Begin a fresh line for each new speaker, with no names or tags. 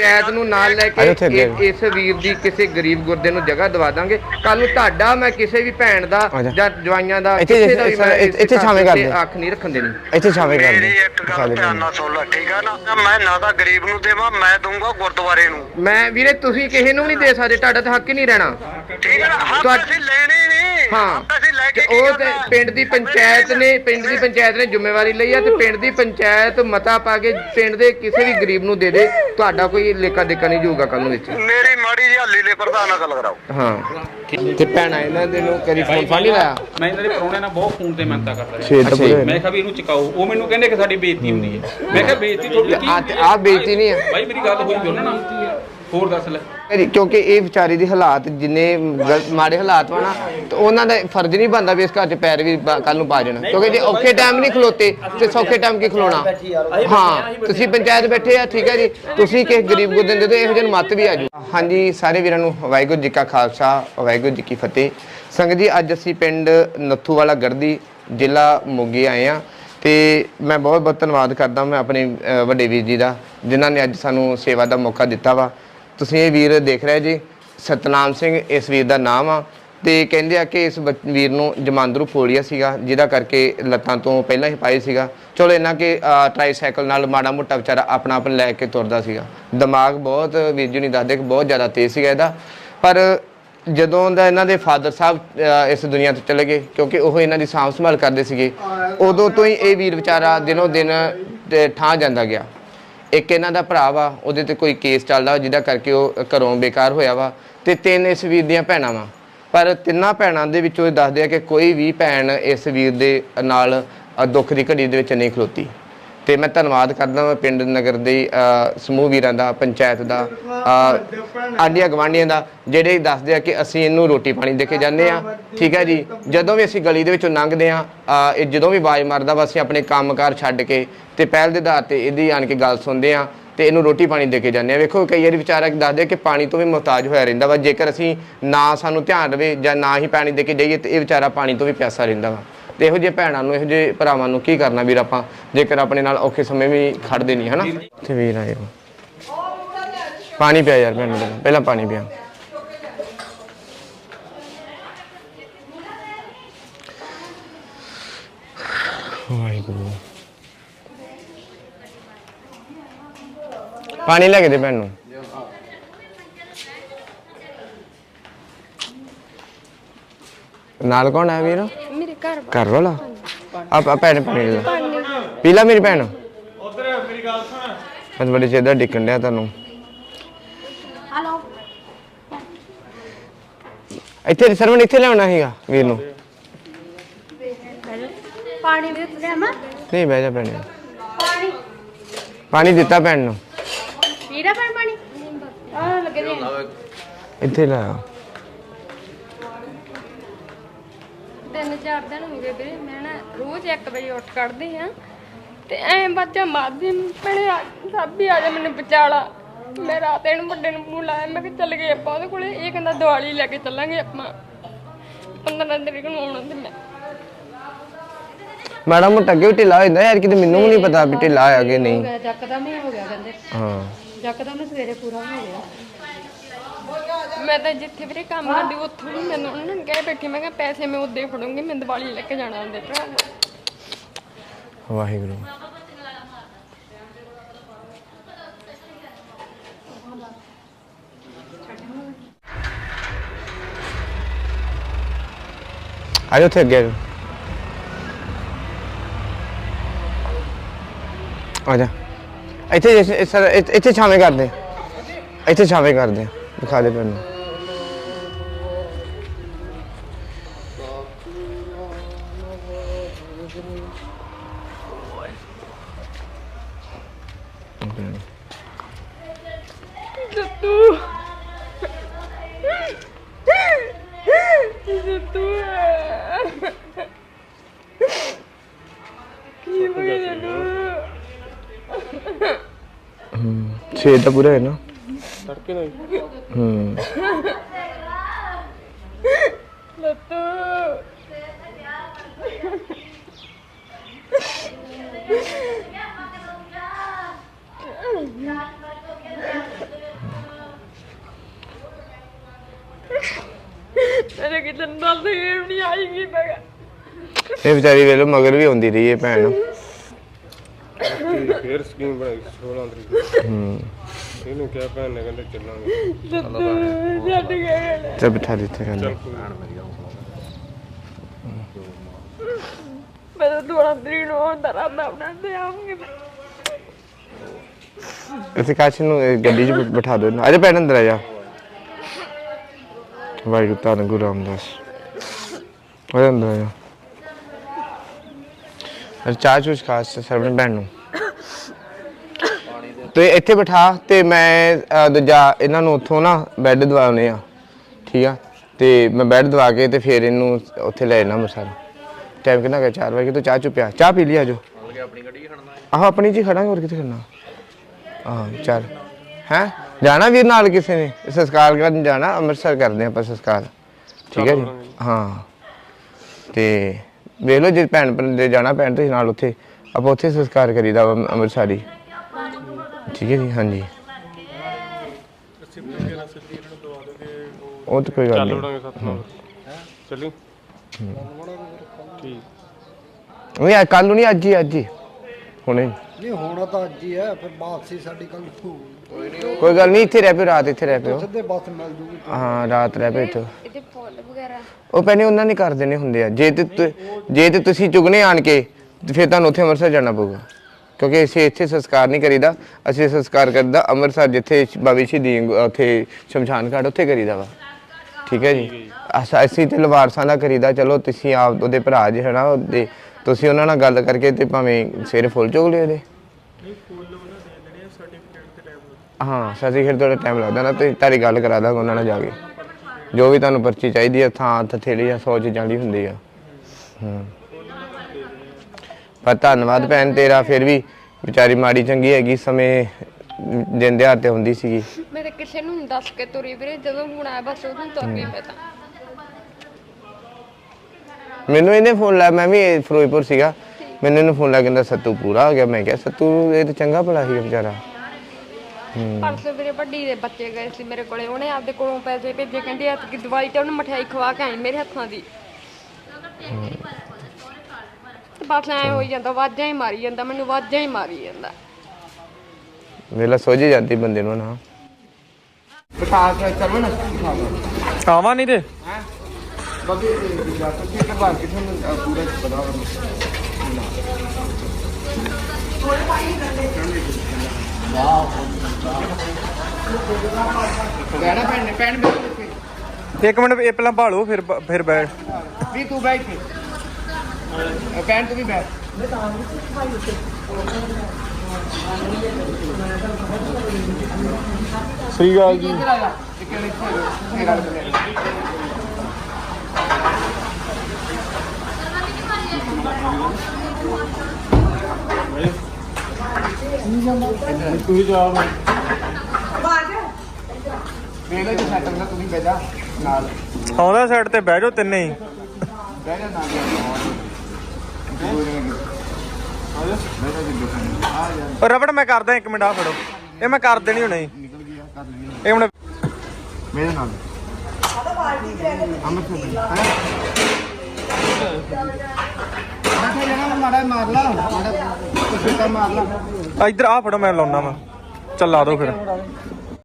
ਪੰਚਾਇਤ ਨੂੰ ਨਾਲ ਲੈ ਕੇ
ਆਜੋ ਇੱਥੇ ਅੱਗੇ।
ਇਹ- ਇਸ ਵੀਰ ਦੀ ਕਿਸੇ ਗਰੀਬ ਗੁਰਦੇ ਨੂੰ ਜਗ੍ਹਾ ਦਵਾ ਦਾਂਗੇ। ਕੱਲ ਨੂੰ ਤੁਹਾਡਾ ਮੈਂ ਕਿਸੇ ਵੀ ਭੈਣ ਦਾ। ਜਾਂ। ਜਵਾਈਆਂ ਦਾ
ਇੱਥੇ-
ਕਿਸੇ ਦਾ ਵੀ ਮੈਂ
ਇੱਥੇ-
ਘਰ
ਛਾਵੇਂ ਕਰ।
ਅੱਖ ਨਹੀਂ ਰੱਖਣ ਦੇਣੀ।
ਇੱਥੇ ਛਾਵੇਂ ਕਰ
ਮੇਰੀ
ਦੇ
ਇੱਕ ਗੱਲ ਧਿਆਨ ਨਾਲ ਸੁਣ ਲੈ ਠੀਕ ਹੈ ਨਾ? ਮੈਂ ਨਾ ਤਾਂ ਗਰੀਬ ਨੂੰ ਦੇਵਾਂ ਮੈਂ ਦਊਂਗਾ ਗੁਰਦੁਆਰੇ ਨੂੰ।
ਮੈਂ ਵੀਰੇ ਤੁਸੀਂ ਕਿਸੇ ਨੂੰ ਨਹੀਂ ਦੇ ਸਕਦੇ। ਤੁਹਾਡਾ ਤਾਂ ਹੱਕ ਹੀ ਨਹੀਂ ਰਹਿਣਾ।
ਠੀਕ ਹੈ ਨਾ? ਅਸੀਂ ਲੈਣੇ ਨਹੀਂ।
ਹਾਂ।
ਹੱਕ ਅਸੀਂ ਲੈ
ਤੇ
ਕੇ ਕੀ
ਉਹ ਤੇ
ਕਰਨਾ?
ਪਿੰਡ ਦੀ ਪੰਚਾਇਤ ਨੇ ਪਿੰਡ ਦੀ ਪੰਚਾਇਤ ਨੇ ਜ਼ਿੰਮੇਵਾਰੀ ਲਈ ਆ ਤੇ ਪਿੰਡ ਦੀ ਪੰਚਾਇਤ ਮਤਾ ਪਾ ਕੇ ਪਿੰਡ ਦੇ ਕਿਸੇ ਵੀ ਗਰੀਬ ਨੂੰ ਦੇ ਦੇ। ਤੁਹਾਡਾ ਕੋਈ ਲੇਖਾ ਦੇਖਾ ਨਹੀਂ ਜਾਊਗਾ ਕੱਲ ਨੂੰ ਵਿੱਚ।
ਮੇਰੀ ਮਾੜੀ ਜਿਹੀ ਹਾਲੀ ਦੇ ਪ੍ਰਧਾਨ ਨਾਲ ਗੱਲ ਕਰਾਓ।
ਹਾਂ। ਤੇ ਭੈਣਾ ਇਹਨਾਂ ਦੇ ਨੂੰ ਕਦੀ ਫੋਨ ਫਾਨ ਨਹੀਂ ਲਾਇਆ?
ਮੈਂ ਇਹਨਾਂ ਦੇ ਪ੍ਰਾਹੁਣੇ ਨਾਲ ਬਹੁਤ ਫੋਨ ਤੇ ਮਿਹਨਤਾਂ ਕਰਦਾ ਰਿਹਾ। ਮੈਂ ਕਿਹਾ ਵੀ ਇਹਨੂੰ ਚਕਾਓ। ਉਹ ਮੈਨੂੰ ਕਹਿੰਦੇ ਕਿ ਸਾਡੀ ਬੇਇੱਜ਼ਤੀ ਹੁੰਦੀ ਹੈ। ਮੈਂ ਕਿਹਾ ਬੇਇੱਜ਼ਤੀ ਤੁਹਾਡੀ ਕੀ
ਆ ਬੇਇੱਜ਼ਤੀ ਨਹੀਂ ਹੈ?
ਬਾਈ ਮੇਰੀ ਗੱਲ ਹੋਈ ਉਹਨਾਂ ਨਾਲ। ਹੋਰ ਦੱਸ ਲੈ।
ਮੇਰੀ- ਕਿਉਂਕਿ ਇਹ ਵਿਚਾਰੀ ਦੀ ਹਾਲਾਤ ਜਿੰਨੇ ਗਲ- ਮਾੜੇ ਹਾਲਾਤ ਵਾ ਨਾ ਤੇ ਉਹਨਾਂ ਦਾ ਫਰਜ਼ ਨਹੀਂ ਬਣਦਾ ਵੀ ਇਸ ਘਰ 'ਚ ਪੈਰ ਵੀ ਕੱਲ ਨੂੰ ਪਾ ਜਾਣ। ਕਿਉਂਕਿ ਜੇ ਔਖੇ ਟਾਈਮ ਨਹੀਂ ਖਲੋਤੇ ਤੇ ਸੌਖੇ ਟਾਈਮ ਕੀ ਖਲੋਣਾ? ਹਾਂ ਤੁਸੀਂ ਪੰਚਾਇਤ ਬੈਠੇ ਆ ਠੀਕ ਹੈ ਜੀ। ਤੁਸੀਂ ਕਿਸੇ ਗਰੀਬ ਗੁਰਦੇ ਦੇ ਦਿਓ ਇਹੋ ਜਿਹੇ ਨੂੰ ਮੱਤ ਵੀ ਆ ਜੂ ਹਾਂਜੀ ਸਾਰੇ ਵੀਰਾਂ ਨੂੰ ਵਾਹਿਗੁਰੂ ਜੀ ਕਾ ਖਾਲਸਾ ਵਾਹਿਗੁਰੂ ਜੀ ਕੀ ਫਤਿਹ। ਸੰਗਤ ਜੀ ਅੱਜ ਅਸੀਂ ਪਿੰਡ ਨੱਥੂ ਵਾਲਾ ਗੜਦੀ ਜ਼ਿਲ੍ਹਾ ਮੋਗੇ ਆਏ ਆ ਤੇ ਮੈਂ ਬਹੁਤ ਬਹੁਤ ਧੰਨਵਾਦ ਕਰਦਾ ਮੈਂ ਆਪਣੇ ਅ, ਵੱਡੇ ਵੀਰ ਜੀ ਦਾ ਜਿਨ੍ਹਾਂ ਨੇ ਅੱਜ ਸਾਨੂੰ ਸੇਵਾ ਦਾ ਮੌਕਾ ਦਿੱਤਾ ਵਾ। ਤੁਸੀਂ ਇਹ ਵੀਰ ਦੇਖ ਰਹੇ ਜੀ, ਸਤਨਾਮ ਸਿੰਘ ਇਸ ਵੀਰ ਦਾ ਨਾਮ ਆ ਤੇ ਕਹਿੰਦੇ ਆ ਕਿ ਇਸ ਬੱਚ- ਵੀਰ ਨੂੰ ਜਮਾਂਦਰੂ ਫੋੜੀਆ ਸੀਗਾ, ਜਿਹਦਾ ਕਰਕੇ ਲੱਤਾਂ ਤੋਂ ਪਹਿਲਾਂ ਹੀ ਪਾਈ ਸੀਗਾ। ਚਲੋ ਇਹਨਾਂ ਕਿ ਟ੍ਰਾਈਸਾਈਕਲ ਨਾਲ ਮਾੜਾ ਮੋਟਾ ਵਿਚਾਰਾ ਆਪਣਾ ਆਪ ਲੈ ਕੇ ਤੁਰਦਾ ਸੀਗਾ। ਦਿਮਾਗ ਬਹੁਤ, ਵੀਰ ਜੀ ਨਹੀਂ ਦੱਸਦੇ ਕਿ ਬਹੁਤ ਜ਼ਿਆਦਾ ਤੇਜ਼ ਸੀਗਾ ਇਹਦਾ। ਪਰ ਜਦੋਂ ਦਾ ਇਹਨਾਂ ਦੇ ਫਾਦਰ ਸਾਹਿਬ ਇਸ ਦੁਨੀਆ ਤੋਂ ਚਲੇ ਗਏ, ਕਿਉਂਕਿ ਉਹ ਇਹਨਾਂ ਦੀ ਸਾਂਭ ਸੰਭਾਲ ਕਰਦੇ ਸੀਗੇ, ਉਦੋਂ ਤੋਂ ਹੀ ਇਹ ਵੀਰ ਵਿਚਾਰਾ ਦਿਨੋ ਦਿਨ, ਤੇ ਠਾਂ ਜਾਂਦਾ ਗਿਆ। ਇੱਕ ਇਹਨਾਂ ਦਾ ਭਰਾ ਵਾ, ਉਹਦੇ ਤੇ ਕੋਈ ਕੇਸ ਚੱਲਦਾ ਜਿਹਦਾ ਕਰਕੇ ਉਹ ਘਰੋਂ ਬੇਕਾਰ ਹੋਇਆ ਵਾ। ਤੇ ਤਿੰਨ ਇਸ ਵੀਰ ਦੀਆਂ ਭੈਣਾਂ ਵਾ। ਪਰ ਤਿੰਨਾਂ ਭੈਣਾਂ ਦੇ ਵਿੱਚੋਂ ਇਹ ਦੱਸਦੇ ਆ ਕਿ ਕੋਈ ਵੀ ਭੈਣ ਇਸ ਵੀਰ ਦੇ ਨਾਲ ਦੁੱਖ ਦੀ ਘੜੀ ਦੇ ਵਿੱਚ ਨਹੀਂ ਖਲੋਤੀ। ਤੇ ਮੈਂ ਧੰਨਵਾਦ ਕਰਦਾ ਹਾਂ ਪਿੰਡ ਨਗਰ ਦੇ ਸਮੂਹ ਵੀਰਾਂ ਦਾ ਪੰਚਾਇਤ ਦਾ ਅ, ਆਂਡੀਆਂ ਗਵਾਂਡੀਆਂ ਦਾ ਜਿਹੜੇ ਦੱਸਦੇ ਆ ਕਿ ਅਸੀਂ ਇਹਨੂੰ ਰੋਟੀ ਪਾਣੀ ਦੇ ਕੇ ਜਾਂਦੇ ਆ। ਠੀਕ ਹੈ ਜੀ? ਜਦੋਂ ਵੀ ਅਸੀਂ ਗਲੀ ਦੇ ਵਿੱਚੋਂ ਲੰਘਦੇ ਆ ਇਹ ਜਦੋਂ ਵੀ ਆਵਾਜ਼ ਮਾਰਦਾ ਵਾ ਅਸੀਂ ਆਪਣੇ ਕੰਮਕਾਰ ਛੱਡ ਕੇ ਤੇ ਪਹਿਲ ਦੇ ਆਧਾਰ ਤੇ ਇਹਦੀ ਆਣ ਕੇ ਗੱਲ ਸੁਣਦੇ ਆ ਤੇ ਇਹਨੂੰ ਰੋਟੀ ਪਾਣੀ ਦੇ ਕੇ ਜਾਂਦੇ ਆ। ਵੇਖੋ ਕਈ ਵਾਰੀ ਵਿਚਾਰਾ ਦੱਸਦੇ ਕਿ ਪਾਣੀ ਤੋਂ ਵੀ ਮੁਹਤਾਜ ਹੋਇਆ ਰਹਿੰਦਾ ਵਾ। ਜੇਕਰ ਅਸੀਂ ਨਾ ਸਾਨੂੰ ਧਿਆਨ ਰਵੇ ਜਾਂ ਨਾ ਹੀ ਪਾਣੀ ਦੇ ਕੇ ਜਾਈਏ ਤੇ ਇਹ ਵਿਚਾਰਾ ਪਾਣੀ ਤੋਂ ਵੀ ਪਿਆਸਾ ਰਹਿੰਦਾ ਵਾ। ਤੇ ਇਹੋ ਜਿਹੇ ਭੈਣਾਂ ਨੂੰ ਇਹੋ ਜਿਹੇ ਭਰਾਵਾਂ ਨੂੰ ਕੀ ਕਰਨਾ ਵੀਰ ਆਪਾਂ? ਜੇਕਰ ਆਪਣੇ ਨਾਲ ਔਖੇ ਸਮੇਂ ਵੀ ਖੜਦੇ ਨਹੀਂ ਹਨਾ? ਤੇ ਵੀਰ ਆਏ ਪਾਣੀ ਪਿਆ ਯਾਰ ਮੈਨੂੰ ਪਹਿਲਾਂ ਪਹਿਲਾਂ ਪਾਣੀ ਪਿਆ। ਵਾਹਿਗੁਰੂ। ਪਾਣੀ ਲੈ ਕੇ ਦੇ ਭੈਣ ਨੂੰ। ਨਾਲ ਕੌਣ ਹੈ ਵੀਰ?
ਘਰ
ਘਰ ਵਾਲਾ? ਆ ਭੈਣ ਪਾਣੀ ਲੈ ਪੀ ਲੈ ਮੇਰੀ ਭੈਣ।
ਉਧਰ ਮੇਰੀ ਗੱਲ ਸੁਣ।
ਮੈਂ ਬੜੇ ਚਿਰ ਦਾ ਡਿੱਕਣ ਡਿਆ ਤੁਹਾਨੂੰ।
ਹਲੋ
ਇੱਥੇ ਸਰਵਣ ਇੱਥੇ ਲਿਆਉਣਾ ਸੀਗਾ ਵੀਰ ਨੂੰ।
ਪਾਣੀ ਦੇ ਤੁਰਿਆ ਮੈਂ
ਨਹੀਂ ਬਹਿ ਜਾ ਭੈਣੇ।
ਪਾਣੀ।
ਪਾਣੀ ਦਿੱਤਾ ਭੈਣ ਨੂੰ।
ਪੀੜਾ ਪਾਣੀ ਪਾਣੀ। ਆ ਲੱਗੇ ਨੇ।
ਇੱਥੇ ਲੈ
ਤਿੰਨ ਚਾਰ ਦਿਨ ਹੋ ਗਏ ਵੀਰੇ ਮੈਂ ਨਾ ਰੋਜ਼ 1 ਵਜੇ ਉੱਠ ਕੱਢਦੀ ਆ ਤੇ ਐ ਬੱਚਾ ਮਾਰਦੀ ਭੈਣੇ ਆ- ਸਾਬੀ ਆ ਜਾ ਮੈਨੂੰ ਬਚਾਲਾ ਮੈਂ ਰਾਤ ਇਹਨੂੰ ਵੱਡੇ ਨੂੰ ਫੋਨ ਲਾਇਆ ਮੈਂ ਕਿ ਚੱਲ ਗਏ ਆਪਾਂ ਉਹਦੇ ਕੋਲੇ ਇਹ ਕਹਿੰਦਾ ਦੀਵਾਲੀ ਲੈ ਕੇ ਚੱਲਾਂਗੇ ਆਪਾਂ। 15 ਤਰੀਕ ਨੂੰ ਆਉਣਾ ਤੇ ਮੈਂ।
ਮਾੜਾ ਮੋਟਾ ਅੱਗੇ ਵੀ ਢਿੱਲਾ ਹੋ ਜਾਂਦਾ ਯਾਰ ਕਿਤੇ ਮੈਨੂੰ ਵੀ ਨਹੀਂ ਪਤਾ ਵੀ ਢਿੱਲਾ ਹੋਇਆ ਕਿ ਨਹੀਂ।
ਜੱਕਦਮ ਹੀ ਹੋ ਗਿਆ ਕਹਿੰਦੇ।
ਹਾਂ।
ਜੱਕਦਮ ਸਵੇਰੇ ਪੂਰਾ ਹੋ ਗਿਆ।
ਮੈਂ ਤਾਂ ਜਿੱਥੇ ਵੀਰੇ ਕੰਮ ਕਰਦੀ, ਉੱਥੋਂ ਵੀ ਮੈਨੂੰ ਉਹਨਾਂ ਨੇ ਕਹਿ ਬੈਠੀ, ਮੈਂ ਕਿਹਾ ਪੈਸੇ ਮੈਂ ਉੱਦੇ ਫੜੂੰਗੀ, ਮੈਂ ਦੀਵਾਲੀ ਲੈ ਕੇ ਜਾਣਾ ਉਹਦੇ ਭਰਾ ਨੂੰ।
ਵਾਹਿਗੁਰੂ। ਆਜੋ ਉੱਥੇ ਅੱਗੇ ਆਜੋ। ਆ ਜਾ ਇੱਥੇ ਜਿਸ- ਇਸ ਇੱਥੇ ਛਾਵੇਂ ਕਰਦੇ। ਇੱਥੇ ਛਾਵੇਂ ਕਰਦੇ। ਦਿਖਾ ਦੇ ਮੈਨੂੰ
ਜੱਤੂ ਜੱਤੂ ਕੀ ਹੋ ਗਿਆ ਜੱਤੂ
ਛੇ ਤਾਂ ਪੂਰਾ
ਇਹ
ਵਿਚਾਰੀ ਵੇਲੋ ਮਗਰ ਵੀ ਹੁੰਦੀ ਰਹੀ ਹੈ ਭੈਣ।
ਫੇਰ ਸਕੀਮ ਬਣਾਈ 16 ਤਰੀਕ ਹੂੰ। ਇਹਨੂੰ ਕਿਹਾ ਭੈਣ ਨੇ ਕਹਿੰਦੇ ਚੱਲਾਂਗੇ।
ਛੱਡ ਗਏ
ਚੱਲ ਬਿਠਾ ਦਿੱਤੇ ਕਹਿੰਦੇ
ਮੈਂ ਤਾਂ ਦੁਆਰਾ ਤਰੀ ਨੂੰ ਹੁੰਦਾ ਰਾਦਾ ਬਣਾਉਂਦੇ ਆਉਂਗੇ
ਇੱਥੇ ਕਾਸ਼ ਨੂੰ ਇਹ ਗੱਡੀ 'ਚ ਬਿ- ਬਿਠਾ ਦਿਓ। ਅਜੇ ਭੈਣ ਅੰਦਰ ਆ ਜਾ। ਵਾਹਿਗੁਰੂ ਧੰਨ ਗੁਰੂ ਰਾਮਦਾਸ। ਉਹ ਅੰਦਰ ਆ ਜਾ। ਅਰੇ ਚਾਹ ਚੂਚ ਖਾਸ ਸਰਵਣ ਭੈਣ ਨੂੰ। ਤੇ ਇੱਥੇ ਬਿਠਾ ਤੇ ਮੈਂ ਅਹ, ਦੂਜਾ ਇਹਨਾਂ ਨੂੰ ਉੱਥੋਂ ਨਾ ਬੈੱਡ ਦਵਾਉਨੇ ਆ ਠੀਕ ਆ? ਤੇ ਮੈਂ ਬੈੱਡ ਦਵਾ ਕੇ ਤੇ ਫਿਰ ਇਹਨੂੰ ਉੱਥੇ ਲੈ ਜਾਣਾ ਮਸਲ ਟਾਈਮ ਕਿੰਨਾ ਗਿਆ 4 ਵਜੇ ਤੋਂ ਚਾਹ ਚੁੱਪਿਆ ਚਾਹ ਪੀ ਲਈ ਆਜੋ। ਆਹ ਆਪਣੀ ਜੀ ਖੜਾਂਗੇ ਹੋਰ ਕਿੱਥੇ ਖੜਨਾ? ਹਾਂ ਚੱਲ। ਹੈ? ਜਾਣਾ ਵੀਰ ਨਾਲ ਕਿਸੇ ਨੇ? ਸੰਸਕਾਰ ਕਰਨ ਜਾਣਾ ਅੰਮ੍ਰਿਤਸਰ ਕਰਦੇ ਆਪਾਂ ਸੰਸਕਾਰ। ਠੀਕ ਹੈ ਜੀ? ਹਾਂ। ਤੇ ਵੇਖ ਲਓ ਜੇ ਭੈਣ ਭਰਾ ਦੇ ਜਾਣਾ ਭੈਣ ਤੁਸੀਂ ਨਾਲ ਉੱਥੇ ਆਪਾਂ ਉੱਥੇ ਸੰਸਕਾਰ ਕਰੀਦਾ ਵਾ ਅੰਮ੍ਰਿਤਸਰੀ। ਠੀਕ ਹੈ ਜੀ ਹਾਂਜੀ। ਉਹ ਤਾਂ ਕੋਈ ਗੱਲ
ਚੱਲ
ਨਹੀਂ।
ਵੜਾਂਗੇ ਸੱਤ ਨਾਲ ਚੱਲੀ। ਠੀਕ।
ਨਹੀਂ ਕੱਲ ਨੂੰ ਨਹੀਂ ਅੱਜ ਹੀ ਅੱਜ ਹੀ। ਹੁਣੇ।
ਨਹੀਂ ਹੋਣਾ ਤਾਂ ਅੱਜ ਹੀ ਹੈ ਫਿਰ ਵਾਪਸੀ ਸਾਡੀ ਕੱਲ ਹੋਊਗੀ
ਕੋਈ ਗੱਲ ਨਹੀਂ ਇੱਥੇ ਰਹਿ ਪਿਓ ਰਾਤ ਇੱਥੇ ਰਹਿ ਪਿਓ।
ਸਿੱਧੇ ਬੱਸ ਮਿਲ ਜੂਗੀ।
ਹਾਂ ਰਾਤ ਰਹਿ ਪਿਓ ਇੱਥੇ।
ਇਹਦੇ ਫੁੱਲ ਵਗੈਰਾ।
ਉਹ ਪਹਿਲੇ ਉਹਨਾਂ ਨੇ ਕਰ ਦੇਣੇ ਹੁੰਦੇ ਆ। ਜੇ ਤੇ ਤੁ- ਜੇ ਤੇ ਤੁਸੀਂ ਚੁਗਨੇ ਆਣ ਕੇ ਤੇ ਫਿਰ ਤੁਹਾਨੂੰ ਉੱਥੇ ਅੰਮ੍ਰਿਤਸਰ ਜਾਣਾ ਪਊਗਾ। ਕਿਉਂਕਿ ਅਸੀਂ ਇੱਥੇ ਸੰਸਕਾਰ ਨਹੀਂ ਕਰੀਦਾ ਅਸੀਂ ਸੰਸਕਾਰ ਕਰਦਾ ਅੰਮ੍ਰਿਤਸਰ ਜਿੱਥੇ ਬਾਬੀ ਸ਼ਹੀਦੀ ਉੱਥੇ ਸ਼ਮਸ਼ਾਨ ਘਾਟ ਉੱਥੇ ਕਰੀਦਾ ਵਾ। ਠੀਕ ਹੈ ਜੀ? ਅਸ- ਤੇ ਲਵਾਰਸਾਂ ਦਾ ਕਰੀਦਾ ਚਲੋ ਤੁਸੀਂ ਆਪ ਉਹਦੇ ਭਰਾ ਜੇ ਹਨਾ ਉਹਦੇ ਤੁਸੀਂ ਉਹਨਾਂ ਨਾਲ ਗੱਲ ਕਰਕੇ ਤੇ ਭਾਵੇਂ ਸਵੇਰੇ ਫੁੱਲ ਚੁਗ ਲਿਓ ਇਹਦੇ। ਹਾਂ ਸਰਟੀਫਿਕੇਟ ਥੋੜਾ ਟਾਈਮ ਲੱਗਦਾ ਨਾ ਤੇ ਤਾਰੀ ਗੱਲ ਕਰਾ ਦਾਂਗਾ ਉਹਨਾਂ ਨਾਲ ਜਾ ਕੇ। ਜੋ ਵੀ ਤੁਹਾਨੂੰ ਪਰਚੀ ਚਾਹੀਦੀ ਹੈ ਥਾਂ ਥਥੇਲੀ ਜਾਂ ਸੌ ਚੀਜ਼ਾਂ ਦੀ ਹੁੰਦੀ ਆ। ਹੂੰ। ਪਰ ਧੰਨਵਾਦ ਭੈਣ ਤੇਰਾ ਫਿਰ ਵੀ ਵਿਚਾਰੀ ਮਾੜੀ ਚੰਗੀ ਹੈਗੀ ਸਮੇਂ ਦਿੰਦੇ ਹੱਥ ਤੇ ਹੁੰਦੀ ਸੀਗੀ।
ਮੈਂ ਤਾਂ ਕਿਸੇ ਨੂੰ ਨੀ ਦੱਸ ਕੇ ਤੁਰੀ ਵੀਰੇ ਜਦੋਂ ਹੁਣ ਆਇਆ ਬਸ ਉਦੋਂ ਤੁਰ ਗਈ ਮੈਂ ਤਾਂ।
ਮੈਨੂੰ ਇਹਨੇ ਫੋਨ ਲਾਇਆ ਮੈਂ ਵੀ ਇਹ ਫਿਰੋਜ਼ਪੁਰ ਸੀਗਾ। ਮੈਨੂੰ ਇਹਨੇ ਫੋਨ ਲਾ ਕੇ ਕਹਿੰਦਾ ਸੱਤੂ ਪੂਰਾ ਹੋ ਗਿਆ। ਮੈਂ ਕਿਹਾ ਸੱਤੂ ਇਹ ਤਾਂ ਚੰਗਾ ਭਲਾ ਸੀ ਵਿਚਾਰਾ।
ਪਰਸੋਂ ਵੀਰੇ ਵੱਡੀ ਦੇ ਬੱਚੇ ਗਏ ਸੀ ਮੇਰੇ ਕੋਲੇ ਉਹਨੇ ਆਪਦੇ ਕੋਲੋਂ ਪੈਸੇ ਭੇਜੇ ਕਹਿੰਦੀ ਹੱਥ ਕੀ ਦਵਾਈ ਤੇ ਉਹਨੂੰ ਮਠਿਆਈ ਖਵਾ ਕੇ ਆਈ ਮੇਰੇ ਹੱਥਾਂ ਦੀ। ਬਸ ਐ ਹੋਈ ਜਾਂਦਾ ਵਾਜਾਂ ਹੀ ਮਾਰੀ ਜਾਂਦਾ ਮੈਨੂੰ ਵਾਜਾਂ ਹੀ ਮਾਰੀ ਜਾਂਦਾ।
ਵੇਲਾ ਸੋਝੀ ਜਾਂਦੀ ਬੰਦੇ ਨੂੰ ਨਾ। ਬਤਾ ਕੇ ਕਰੋ ਨਾ
ਆਵਾਂ ਨਹੀਂ ਤੇ?
ਬਾਕੀ ਜਾ ਕੇ ਤੇ ਬਾਹਰ ਕਿਥੋਂ ਪੂਰਾ ਪਤਾ ਗਾਣਾ ਪੈਣ ਪੈਣ ਮੇਰੇ
ਇੱਕ ਮਿੰਟ ਇਹ ਪਹਿਲਾਂ ਭਾਲੋ ਫਿਰ ਬ- ਫਿਰ ਬੈਠ
ਵੀ ਤੂੰ ਬੈਠ ਕੇ ਪੈਣ ਤੂੰ ਵੀ ਬੈਠ
ਸ੍ਰੀ ਅਕਾਲ ਜੀ।
ਇੱਧਰ ਆ ਜਾ। ਇੱਕ ਮਿੰਟ ਇੱਥੇ ਆ ਜਾ। ਇਹ ਗੱਲ ਕਰ
ਤੁਸੀਂ ਜਾਓ
ਵੇਲੇ ਜੀ ਸੈਟਲ ਦਾ ਤੁਸੀਂ ਬੈਠਾ ਨਾਲ।
ਆਉਂਦਾ ਸਾਈਡ ਤੇ ਬਹਿ ਜਾਓ ਤਿੰਨੇ ਹੀ।
ਬਹਿ ਜਾ ਨਾਲ।
ਰਬੜ ਮੈਂ ਕਰਦਾ ਇੱਕ ਮਿੰਟ ਆ ਫੜੋ। ਇਹ ਮੈਂ ਕਰ ਦੇਣੀ ਹੁਣੇ। ਹੀ
ਨਿਕਲ ਗਿਆ ਕਰ ਲਈ
ਇੱਕ ਮਿੰਟ
ਮੇਰੇ ਨਾਲ। ਅੰਮ੍ਰਿਤਸਰ ਦੀ। ਹੈ? ਬੈਠਾ ਜਣਾ ਮਾੜਾ ਮਾਰ ਲਾ। ਮਾੜਾ ਮਾਰ ਲਾ।
ਇੱਧਰ ਆ ਫੜੋ ਮੈਂ ਲਾਉਣਾ ਵਾ। ਚੱਲ ਲਾ ਦੋ ਫਿਰ।